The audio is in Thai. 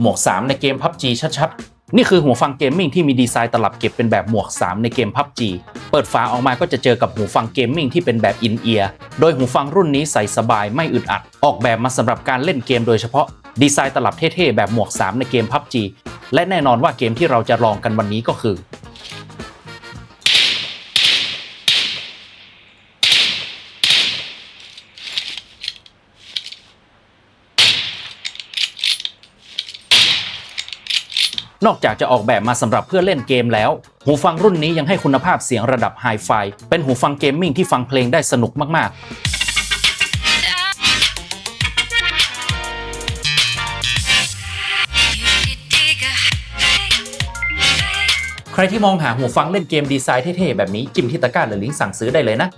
หมวก 3 ในเกม PUBG ชัดๆ นี่คือหูฟังเกมมิ่งที่มีดีไซน์ตลับเก็บเป็นแบบหมวก 3 ในเกม PUBG เปิดฝาออกมาก็จะเจอกับหูฟังเกมมิ่งที่เป็นแบบอินเอียร์ โดยหูฟังรุ่นนี้ใส่สบายไม่อึดอัด ออกแบบมาสำหรับการเล่นเกมโดยเฉพาะ ดีไซน์ตลับเท่ๆ แบบหมวก 3 ในเกม PUBG และแน่นอนว่าเกมที่เราจะลองกันวันนี้ก็คือ นอกจากจะออกแบบมาสำหรับเพื่อเล่นเกมแล้ว หูฟังรุ่นนี้ยังให้คุณภาพเสียงระดับไฮไฟเป็นหูฟังเกมมิ่งที่ฟังเพลงได้สนุกมากๆใครที่มองหาหูฟังเล่นเกมดีไซน์เท่ๆ แบบนี้ จิ้มที่ตะกร้าหรือลิงก์สั่งซื้อได้เลยนะ